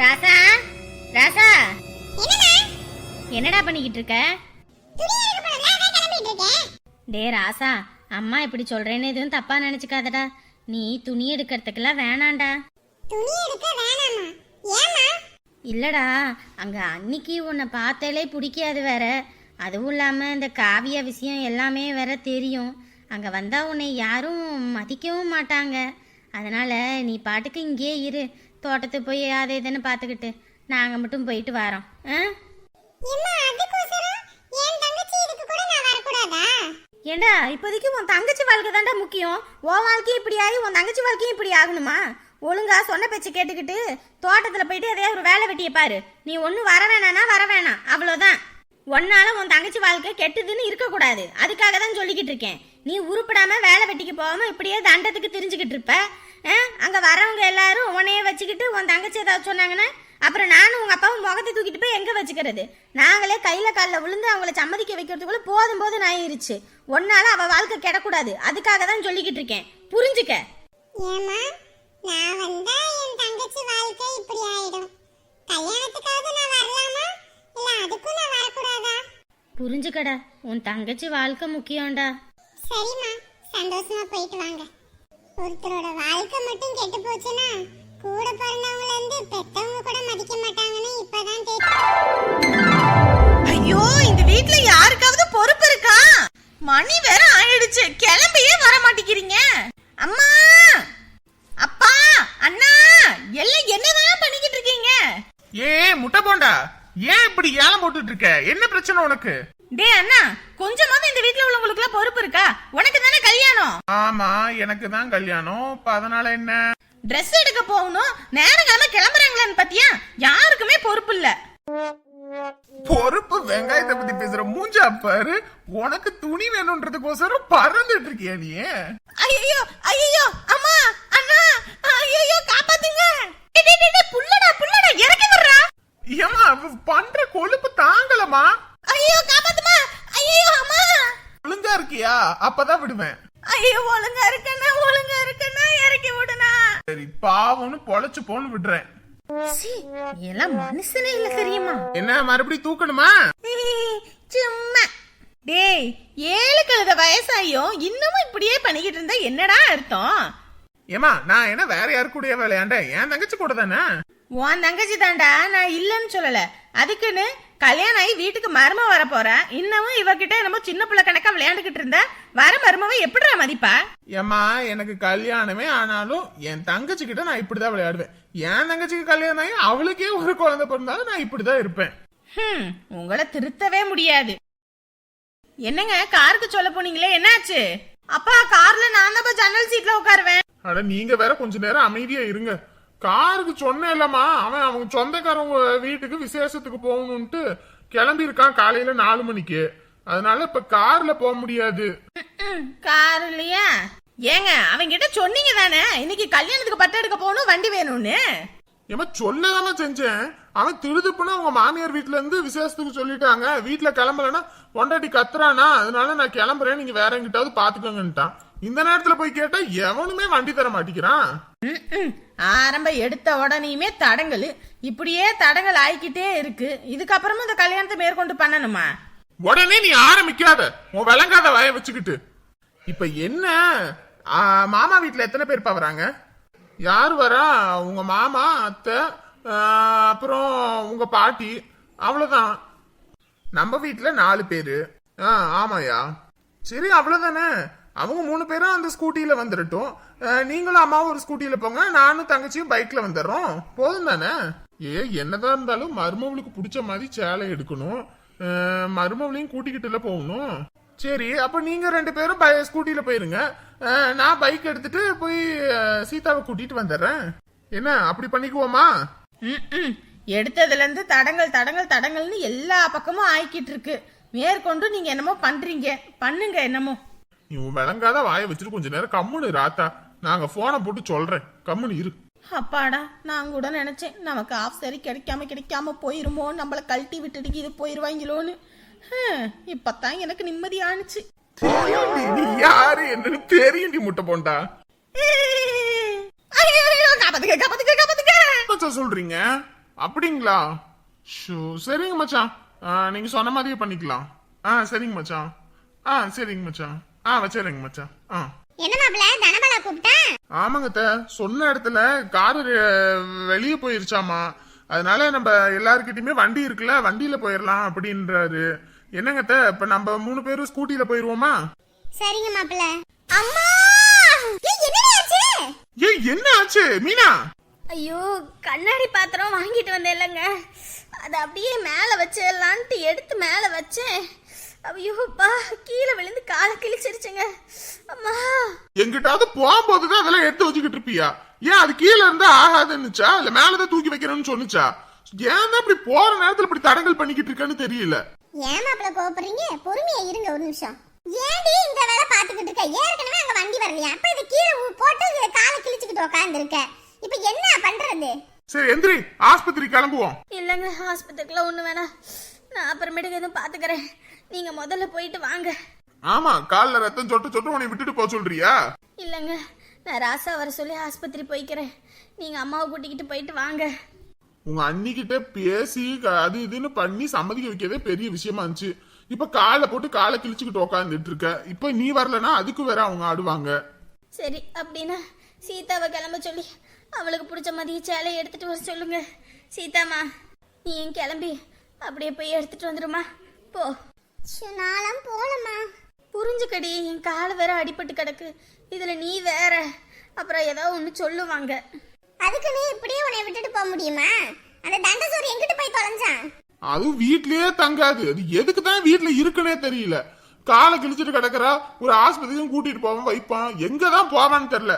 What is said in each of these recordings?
ராசா? ராசா? என்னடா பண்ணிக்கிட்டு இருக்க? டே ராசா அம்மா இப்படி சொல்றேன்னு எதுவும் தப்பா நினைச்சுக்காதடா. நீ துணி எடுக்கிறதுக்கெல்லாம் வேணாண்டா. துணி எடுக்க வேணாமா? இல்லடா அங்க அன்னைக்கு உன்னை பார்த்தாலே பிடிக்காது வேற. அதுவும் இல்லாம இந்த காவியா விஷயம் எல்லாமே வேற தெரியும். அங்க வந்தா உன்னை யாரும் மதிக்கவும் மாட்டாங்க. அதனால நீ பாட்டுக்கு இங்கேயே இரு. தோட்டத்துக்கு போய் அதை இதுன்னு பார்த்துக்கிட்டு நாங்க மட்டும் போயிட்டு வரோம். ஆ? ஏண்டா இப்போதைக்கு உன் தங்கச்சி வாழ்க்கை தாண்டா முக்கியம். உன் வாழ்க்கையும் இப்படி ஆகி உன் தங்கச்சி வாழ்க்கையும் இப்படி ஆகணுமா? ஒழுங்கா சொன்ன பேச்சு கேட்டுக்கிட்டு தோட்டத்துல போயிட்டு எதையா ஒரு வேலை வெட்டியை பாரு. நீ ஒன்றும் வர வேணானா வர வேணாம். அவ்வளோதான் ஒன்னால உன் தங்கச்சி வாழ்க்கை கெட்டுதுன்னு இருக்கக்கூடாது. அதுக்காக தான் சொல்லிக்கிட்டு இருக்கேன். நீ உருப்படாம வேலை வெட்டிக்கு போகாம இப்படியே தண்டத்துக்கு தெரிஞ்சுக்கிட்டு இருப்ப? அங்க வரவங்க எல்லாரும் உன்னையே வச்சுக்கிட்டு உன் தங்கச்சி ஏதாவது சொன்னாங்கன்னா அப்புறம் நானும் உங்க அப்பாவும் முகத்தை தூக்கிட்டு போய் எங்க வச்சுக்கிறது? நாங்களே கையில காலில் விழுந்து அவங்கள சம்மதிக்க வைக்கிறதுக்குள்ள போதும் போதும் ஆயிருச்சு ஒன்னால அவ வாழ்க்கை கெடக்கூடாது. அதுக்காக தான் சொல்லிக்கிட்டு இருக்கேன். புரிஞ்சுக்க? ஏம்மா நான் வந்தா என் தங்கச்சி வாழ்க்கை இப்படி ஆயிடும். நான் வரலாமா? இல்ல அதுக்கும் நான் வரக்கூடாதா? புரிஞ்சுக்கடா. உன் தங்கச்சி வாழ்க்கை முக்கியம்டா. சரிம்மா சந்தோஷமா போயிட்டு வாங்க. ஒருத்தரோட வாழ்க்கை மட்டும் கெட்டு போச்சுன்னா கூட பிறந்தவங்கள இருந்து பெத்தவங்க கூட மதிக்க மாட்டாங்கன்னு இப்பதான் தெரியும் ஐயோ இந்த வீட்ல யாருக்காவது பொறுப்பு இருக்கா? மணி வேற ஆயிடுச்சு. கிளம்பியே வர மாட்டேங்கிறீங்க. அம்மா! அப்பா! அண்ணா! எல்லாம் என்னதான் பண்ணிக்கிட்டு இருக்கீங்க? ஏ முட்டை போண்டா? ஏன் இப்படி ஏலம் போட்டுட்டு இருக்க? என்ன பிரச்சனை உனக்கு? டேய் அண்ணா கொஞ்சமாவது இந்த வீட்ல உள்ளவங்களுக்குலாம் பொறுப்பு இருக்கா? உனக்கு கல்யாணம்? ஆமா எனக்கு தான் கல்யாணம். இப்ப அதனால என்ன? Dress எடுக்க போகணும். நேரங்காம கிளம்புறாங்களான்னு பாத்தியா? யாருக்குமே பொறுப்பு இல்ல. பொறுப்பு வெங்காயத்தை பத்தி பேசுற மூஞ்சா பாரு. உனக்கு துணி வேணும்ன்றதுக்கோசரம் பறந்துட்டு இருக்கியா நீ? ஐயோ ஐயோ அம்மா அண்ணா ஐயோ காப்பாத்துங்க. புள்ளடா புள்ளடா இறக்கி விடுறா ஏமா பண்ற கொழுப்பு தாங்கலமா ஐயோ காப்பாத்துமா. ஐயோ அம்மா. ஒழுங்கா இருக்கியா? அப்பதான் விடுவேன். ஐயோ ஒழுங்கா இருக்கண்ணா ஒழுங்கா இருக்கண்ணா இறக்கி விடுனா சரி பாவம்னு பொழைச்சு போன்னு விடுறேன். சீ, நீ எல்லாம் மனுஷனே இல்ல தெரியுமா? என்ன மறுபடியும் தூக்கணுமா? சும்மா. டேய் ஏழு கழுத வயசாயும் இன்னமும் இப்படியே பண்ணிக்கிட்டு இருந்தா என்னடா அர்த்தம்? ஏமா நான் என்ன வேற யாரு கூட விளையாண்டேன் என் தங்கச்சி கூட தானே? உன் தங்கச்சி தாண்டா நான் இல்லைன்னு சொல்லல. அதுக்குன்னு கல்யாணம் ஆகி வீட்டுக்கு மரும வர போற. இன்னமும் இவகிட்ட நம்ம சின்ன பிள்ளை கணக்கா விளையாண்டுகிட்டு இருந்தா. வர மருமவ எப்படிடா மதிப்பா? ஏம்மா எனக்கு கல்யாணமே ஆனாலும் என் தங்கச்சி கிட்ட நான் இப்படிதான் விளையாடுவேன். என் தங்கச்சிக்கு கல்யாணம் ஆகி அவளுக்கே ஒரு குழந்தை பிறந்தாலும் நான் இப்படிதான் இருப்பேன். ஹம், உங்களை திருத்தவே முடியாது. என்னங்க காருக்கு சொல்ல போனீங்களே என்னாச்சு? அப்பா கார்ல நான் தான் ஜன்னல் சீட்ல உட்காருவேன். அட நீங்க வேற கொஞ்ச நேரம் அமைதியா இருங்க. காருக்கு சொன்னேன் இல்லம்மா அவன் அவங்க சொந்தக்காரவங்க வீட்டுக்கு விசேஷத்துக்கு போகணும்ட்டு கிளம்பியிருக்கான் காலையில நாலு மணிக்கு. அதனால இப்ப கார்ல போக முடியாது. கார் இல்லையா? ஏங்க அவங்கிட்ட சொன்னீங்க தானே? இன்னைக்கு கல்யாணத்துக்கு பட்டு எடுக்க போகணும் வண்டி வேணும்னு. ஏமா சொல்லதானே செஞ்சேன். அவன் திருதுப்புன்னு அவங்க மாமியார் வீட்ல இருந்து விசேஷத்துக்கு சொல்லிட்டாங்க. வீட்ல கிளம்பலன்னா பொண்டாட்டி கத்துறானா? அதனால நான் கிளம்புறேன். நீங்க வேற எங்கிட்டாவது பாத்துக்கோங்கன்ட்டான். இந்த நேரத்துல போய் கேட்டா எவனுமே வண்டி தர மாட்டேங்கிறான். ம்ம். ஆரம்பம் எடுத்த உடனேயுமே தடங்கல். இப்படியே தடங்கல் ஆயிக்கிட்டே இருக்கு. இதுக்கப்புறமும் இந்த கல்யாணத்தை மேற்கொண்டு பண்ணணுமா? உடனே நீ ஆரம்பிக்காத. உன் விளங்காத வய வச்சுக்கிட்டு. இப்ப என்ன? மாமா வீட்ல எத்தனை பேர் வராங்க? யார் வரா? உங்க மாமா அத்தை அப்புறம் உங்க பாட்டி. அவ்வளவுதான். நம்ம வீட்டில் நாலு பேரு. ஆ ஆமாயா சரி அவ்வளவுதானே. அவங்க மூணு பேரும் அந்த ஸ்கூட்டியில் வந்துடட்டும் நீங்களும் அம்மாவும் ஒரு ஸ்கூட்டியில் போங்க. நானும் தங்கச்சியும் பைக்ல வந்துடுறோம் போதும் தானே? ஏ என்னதான் இருந்தாலும் மருமவளுக்கு பிடிச்ச மாதிரி சேலை எடுக்கணும். மருமவளையும் கூட்டிக்கிட்டுல போகணும். சரி அப்ப நீங்க ரெண்டு பேரும் பை- ஸ்கூட்டில போயிருங்க. நான் பைக் எடுத்துட்டு போய் சீதாவை கூட்டிட்டு வந்துடுறேன். என்ன அப்படி பண்ணிக்குவோமா? ம்ம். எடுத்ததுல இருந்து தடங்கள் தடங்கள் தடங்கள்னு எல்லா பக்கமும் ஆயிக்கிட்டு இருக்கு. மேற்கொண்டு நீங்க என்னமோ பண்றீங்க. பண்ணுங்க என்னமோ. நீ விளங்காத வாயை வச்சுட்டு கொஞ்ச நேரம் கம்முனு ராத்தா. நாங்க போனை போட்டு சொல்றேன். கம்முனு இரு. அப்பாடா நான் கூட நினைச்சேன் நமக்கு ஆஃப் சரி கிடைக்காம கிடைக்காம போயிருமோ நம்மள கழட்டி விட்டுட்டு இது போயிருவாங்களோன்னு ஹம், இப்பதான் எனக்கு நிம்மதி ஆணுச்சு. நீ யாரு என்னன்னு தெரியும் நீ முட்டை போண்டா. காப்பாத்துக்க காப்பாத்துக்க காப்பாத்துக்க. சொல்றீங்க? அப்படிங்களா? ஷோ சரிங்க மச்சான். நீங்க சொன்ன மாதிரியே பண்ணிக்கலாம். ஆ சரிங்க மச்சான். ஆ சரிங்க மச்சான். ஆ வச்சிடுறேங்க மச்சான். ஆ. ஆமாங்க. சொன்ன இடத்துல காரு வெளியே போயிருச்சாமா? அதனால நம்ம எல்லாருக்கிட்டயுமே வண்டி இருக்குல்ல வண்டியில போயிடலாம் அப்படின்றாரு. என்னங்க அத்தை, இப்ப நம்ம மூணு பேரும் ஸ்கூட்டில போயிருவோமா? சரிங்க மாப்பிள்ள. அம்மா! ஏய், என்னடி ஆச்சு? ஏய் என்ன ஆச்சு? மீனா? ஐயோ கண்ணாடி பாத்திரம் வாங்கிட்டு வந்தேன்லங்க. அதை அப்படியே மேலே வச்சிடலான்ட்டு எடுத்து மேலே வச்சேன். ஐயோப்பா கீழே விழுந்து காலை கிழிச்சிருச்சுங்க. அம்மா. எங்கிட்டாவது போகும்போதுதான் அதெல்லாம் எடுத்து வச்சுக்கிட்டு இருப்பியா? ஏன் அது கீழே இருந்தா ஆகாதுன்னுச்சா? இல்ல மேலதான் தூக்கி வைக்கணும்னு சொன்னுச்சா? ஏன் தான் இப்படி போற நேரத்துல இப்படி தடங்கல் பண்ணிக்கிட்டு இருக்கேன்னு தெரியல. ஏன் மாப்பிள்ள கோபப்படுறீங்க பொறுமையா இருங்க ஒரு நிமிஷம். ஏன்டி இந்த வேலை பாத்துக்கிட்டு இருக்க? ஏற்கனவே அங்க வண்டி வரலையா. அப்ப இது கீழே போட்டு இது காலை கிழிச்சுக்கிட்டு உட்கார்ந்து இருக்க. இப்ப என்ன பண்றது? சரி எந்திரி. ஆஸ்பத்திரி கிளம்புவோம். இல்லைங்க ஆஸ்பத்திரிக்கெலாம் ஒன்று வேணாம். நான் அப்புறமேட்டுக்கு எதுவும் பார்த்துக்கிறேன். நீங்கள் முதல்ல போயிட்டு வாங்க. ஆமா கால்ல ரத்தம் சொட்டு சொட்டு உன்னை விட்டுட்டு போக சொல்றியா? இல்லைங்க நான் ராசா வர சொல்லி ஆஸ்பத்திரி போய்க்கிறேன். நீங்கள் அம்மாவை கூட்டிக்கிட்டு போயிட்டு வாங்க. உங்க அண்ணிக்கிட்ட பேசி அது இதுன்னு பண்ணி சம்மதிக்க வைக்கிறதே பெரிய விஷயமா இருந்துச்சு. இப்ப காலை போட்டு காலை கிழிச்சுக்கிட்டு உட்காந்துட்டு இருக்க இப்ப நீ வரலனா அதுக்கு வேற அவங்க ஆடுவாங்க. சரி அப்படின்னா சீதாவை கிளம்ப சொல்லி அவளுக்கு பிடிச்ச மதிய சேலையை எடுத்துட்டு வர சொல்லுங்க. சீதாம்மா நீ கிளம்பி? அப்படியே போய் எடுத்துட்டு வந்துருமா? போ. நாளாம் போலமா புரிஞ்சுக்கடி என் கால் வேற அடிபட்டு கிடக்கு. இதுல நீ வேற. அப்புறம் ஏதோ ஒன்று சொல்லுவாங்க. அதுக்கு நீ இப்படியே உன்னை விட்டுட்டு போக முடியுமா? அந்த தண்டசோறு எங்கிட்டு போய் தொலைஞ்சான்? அதுவும் வீட்லயே தங்காது. அது எதுக்கு தான் வீட்ல இருக்குன்னே தெரியல. காலை கிழிச்சிட்டு கிடக்குறா ஒரு ஆஸ்பத்திரியும் கூட்டிட்டு போவான் வைப்பான். எங்க தான் போவான்னு தெரியல.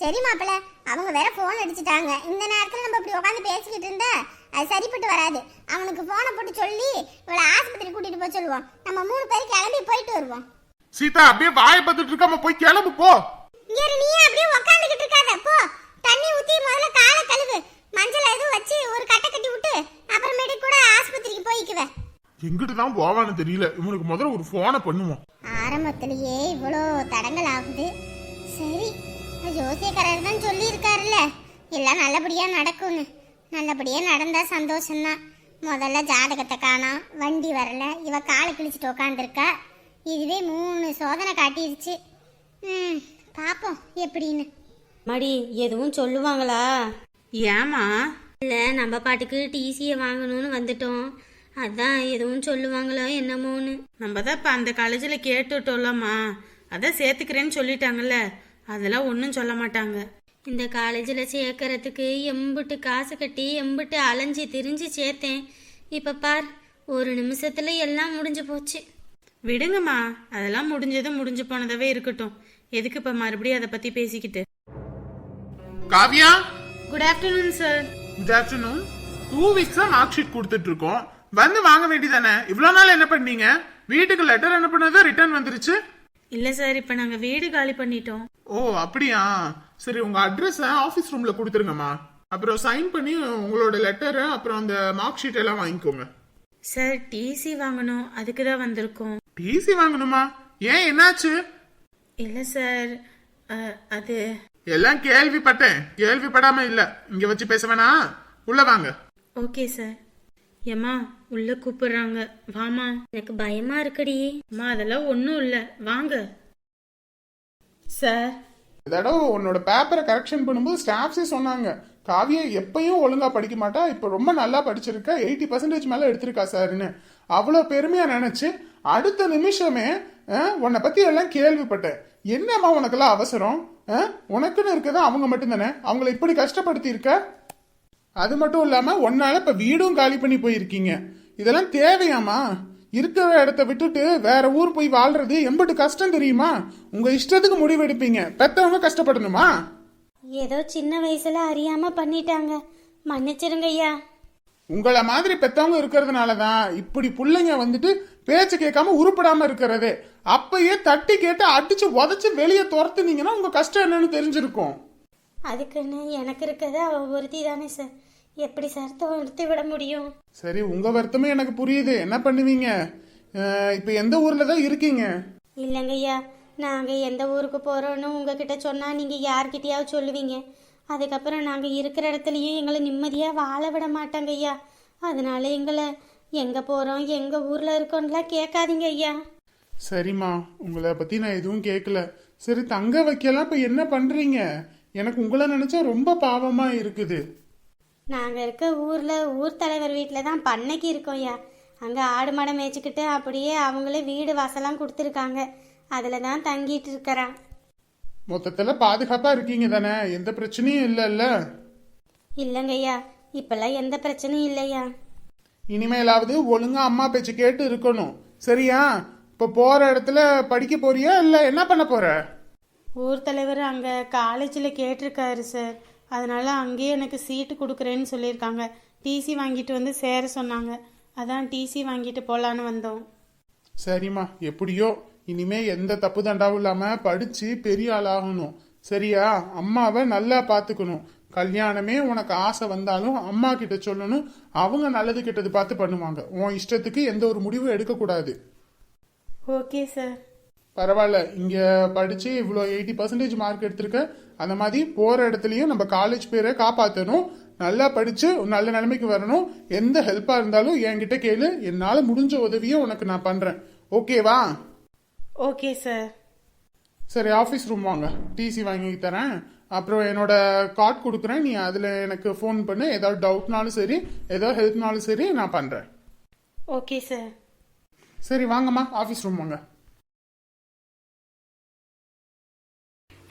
சரி மாப்பிள்ள அவங்க வேற போன் அடிச்சுட்டாங்க. இந்த நேரத்துல நம்ம இப்படி உட்காந்து பேசிக்கிட்டு இருந்தா அது சரிப்பட்டு வராது. அவனுக்கு போனை போட்டு சொல்லி இவளை ஆஸ்பத்திரி கூட்டிட்டு போக சொல்லுவோம். நம்ம மூணு பேரும் கிளம்பி போயிட்டு வருவோம். சீதா அப்படியே வாயை பார்த்துட்டு இருக்காம போய் கிளம்பு போ. இங்க நீ அப்படியே உட்காந்துக்கிட்டு இருக்காத போ. தண்ணி ஊத்தி முதல்ல காலை கழுவு. மஞ்சள் எதுவும் வச்சு ஒரு கட்டை கட்டி விட்டு அப்புறமேட்டு கூட ஆஸ்பத்திரிக்கு போய்க்குவ. எங்கிட்டு தான் போவான்னு தெரியல. இவனுக்கு முதல்ல ஒரு போனை பண்ணுவோம். ஆரம்பத்திலேயே இவ்வளோ தடங்கள் ஆகுது. சரி ஜோசியக்காரர் தான் சொல்லியிருக்காருல்ல. எல்லாம் நல்லபடியா நடக்கும்னு. நல்லபடியா நடந்தா சந்தோஷம்தான் முதல்ல ஜாதகத்தை காணோம் வண்டி வரல. இவ காலை கிழிச்சிட்டு உக்காந்துருக்கா. இதுவே மூணு சோதனை காட்டிருச்சு. ம் பார்ப்போம் எப்படின்னு. மடி எதுவும் சொல்லுவாங்களா? ஏமா இல்லை நம்ம பாட்டுக்கு டிசியை வாங்கணும்னு வந்துட்டோம். அதான் எதுவும் சொல்லுவாங்களோ என்னமோன்னு. நம்ம தான் இப்போ அந்த காலேஜில் கேட்டுட்டோம்லம்மா. அதான் சேர்த்துக்கிறேன்னு சொல்லிட்டாங்கல்ல. அதெல்லாம் ஒன்றும் சொல்ல மாட்டாங்க. இந்த காலேஜில் சேர்க்கறதுக்கு எம்புட்டு காசு கட்டி எம்புட்டு அலைஞ்சி திரிஞ்சு சேர்த்தேன். இப்போ பார் ஒரு நிமிஷத்துல எல்லாம் முடிஞ்சு போச்சு. விடுங்கம்மா அதெல்லாம் முடிஞ்சது முடிஞ்சு போனதாவே இருக்கட்டும். எதுக்கு இப்போ மறுபடியும் அதை பற்றி பேசிக்கிட்டு? Kavya? Good afternoon sir good afternoon two வீக்ஸா mark sheet கொடுத்துட்டு இருக்கோம் வந்து வாங்க வேண்டியதானே இவ்வளவு நாள் என்ன பண்ணீங்க? வீட்டுக்கு லெட்டர் அனுப்புனது ரிட்டர்ன் வந்துருச்சு. இல்லை சார் இப்போ நாங்கள் வீடு காலி பண்ணிட்டோம். ஓ அப்படியா? சரி உங்க அட்ரஸ் ஆபீஸ் ரூம்ல கொடுத்துருங்கம்மா. அப்புறம் சைன் பண்ணி உங்களோட லெட்டர் அப்புறம் அந்த மார்க் ஷீட் எல்லாம் வாங்கிக்கோங்க. சார் டிசி வாங்கணும். அதுக்கு தான் வந்திருக்கோம். டிசி வாங்கணுமா? ஏன் என்னாச்சு? இல்லை சார் அது எல்லாம் கேள்விப்பட்டேன். கேள்விப்படாம இல்ல. இங்க வச்சு பேச வேணாம். உள்ள வாங்க. Okay sir. ஏம்மா உள்ளே கூப்பிடுறாங்க. வாமா எனக்கு பயமா இருக்குடி. அம்மா அதெல்லாம் ஒன்றும் இல்லை. வாங்க. சார். தடவை உன்னோட பேப்பரை கரெக்ஷன் பண்ணும்போது ஸ்டாஃப்ஸே சொன்னாங்க. காவியா எப்பயும் ஒழுங்கா படிக்க மாட்டா. இப்போ ரொம்ப நல்லா படிச்சிருக்கா. எயிட்டி பர்சன்டேஜ் மேலே எடுத்திருக்கா சார்னு அவ்வளோ பெருமையாக நினச்சி அடுத்த நிமிஷமே உன்னை பற்றி எல்லாம் கேள்விப்பட்டேன். என்னம்மா உனக்கெல்லாம் அவசரம்? உனக்குன்னு இருக்கதான் அவங்க மட்டும்தானே? அவங்கள இப்படி கஷ்டப்படுத்தி இருக்க அது மட்டும் இல்லாம உன்னால இப்ப வீடும் காலி பண்ணி போயிருக்கீங்க. இதெல்லாம் தேவையாமா? இருக்கிற இடத்த விட்டுட்டு வேற ஊர் போய் வாழ்றது எம்பட்டு கஷ்டம் தெரியுமா? உங்க இஷ்டத்துக்கு முடிவெடுப்பீங்க பெத்தவங்க கஷ்டப்படணுமா? ஏதோ சின்ன வயசுல அறியாம பண்ணிட்டாங்க. மன்னிச்சிருங்க ஐயா. உங்கள மாதிரி பெத்தவங்க இருக்கிறதுனால தான் இப்படி புள்ளைங்க வந்துட்டு பேச்சு கேட்காம உருப்படாம இருக்கிறதே. அப்பயே தட்டி கேட்டு அடிச்சு உதச்சு வெளியே துரத்துனீங்கன்னா உங்க கஷ்டம் என்னன்னு தெரிஞ்சிருக்கும். அதுக்குன்னு எனக்கு இருக்கிறது அவ ஒருத்தி தானே சார். எப்படி சார் தோர்த்து விட முடியும்? சரி உங்க வருத்தமே எனக்கு புரியுது. என்ன பண்ணுவீங்க? இப்ப எந்த ஊர்ல தான் இருக்கீங்க? இல்லைங்க ஐயா நாங்கள் எந்த ஊருக்கு போகிறோன்னு உங்ககிட்ட சொன்னால் நீங்கள் யார்கிட்டயாவது சொல்லுவீங்க. அதுக்கப்புறம் நாங்கள் இருக்கிற இடத்துலையும் எங்களை நிம்மதியாக வாழ விட மாட்டாங்க ஐயா. அதனால எங்களை எங்கே போகிறோம் எங்கள் ஊரில் இருக்கோம்லாம் கேட்காதீங்க ஐயா. சரிம்மா உங்களை பத்தி நான் எதுவும் கேட்கல சரி தங்க வைக்கலாம். இப்ப என்ன பண்றீங்க? எனக்கு உங்களை நினைச்சா ரொம்ப பாவமா இருக்குது. நாங்கள் இருக்க ஊரில் ஊர் தலைவர் வீட்டில் தான் பண்ணைக்கு இருக்கோம் ஐயா. அங்கே ஆடு மாடை மேய்ச்சிக்கிட்டு அப்படியே அவங்களே வீடு வாசலாம் கொடுத்துருக்காங்க. அதில் தான் தங்கிட்டு இருக்கிறான். மொத்தத்துல பாதுகாப்பா இருக்கீங்க தானே? எந்த பிரச்சனையும் இல்லைல்ல. இல்லைங்க ஐயா. இப்போல்லாம் எந்த பிரச்சனையும் இல்லையா இனிமேலாவது ஒழுங்கா அம்மா பேச்சு கேட்டு இருக்கணும். சரியா? இப்ப போற இடத்துல படிக்க போறியா? இல்ல என்ன பண்ண போற? ஊர் தலைவர் அங்கே காலேஜில் கேட்டிருக்காரு சார் அதனால அங்கேயே எனக்கு சீட்டு கொடுக்குறேன்னு சொல்லியிருக்காங்க. டிசி வாங்கிட்டு வந்து சேர சொன்னாங்க. அதான் டிசி வாங்கிட்டு போகலான்னு வந்தோம். சரிம்மா. எப்படியோ இனிமே எந்த தப்பு தண்டாவும் இல்லாம படிச்சு பெரிய ஆளாகணும். சரியா? அம்மாவை நல்லா பாத்துக்கணும் கல்யாணமே உனக்கு ஆசை வந்தாலும் அம்மா கிட்ட சொல்லணும். அவங்க நல்லது கெட்டது பார்த்து பண்ணுவாங்க. உன் இஷ்டத்துக்கு எந்த ஒரு முடிவும் எடுக்கக்கூடாது. ஓகே சார் பரவாயில்ல. இங்க படிச்சு இவ்வளோ எயிட்டி பர்சன்டேஜ் மார்க் எடுத்திருக்க. அந்த மாதிரி போற இடத்துலயும் நம்ம காலேஜ் பேரை காப்பாற்றணும் நல்லா ஒரு நல்ல நிலைமைக்கு வரணும். எந்த ஹெல்ப்பா இருந்தாலும் என்கிட்ட கேளு. என்னால முடிஞ்ச உதவியை உனக்கு நான் பண்றேன். ஓகேவா ஓகே சார் சரி ஆஃபீஸ் ரூம் வாங்க. டிசி வாங்கி தரேன். அப்புறம் என்னோட கார்டு கொடுக்குறேன். நீ அதில் எனக்கு ஃபோன் பண்ணு. ஏதாவது டவுட்னாலும் சரி ஏதாவது ஹெல்ப்னாலும் சரி நான் பண்ணுறேன் ஓகே சார் சரி வாங்கம்மா. ஆஃபீஸ் ரூம் வாங்க.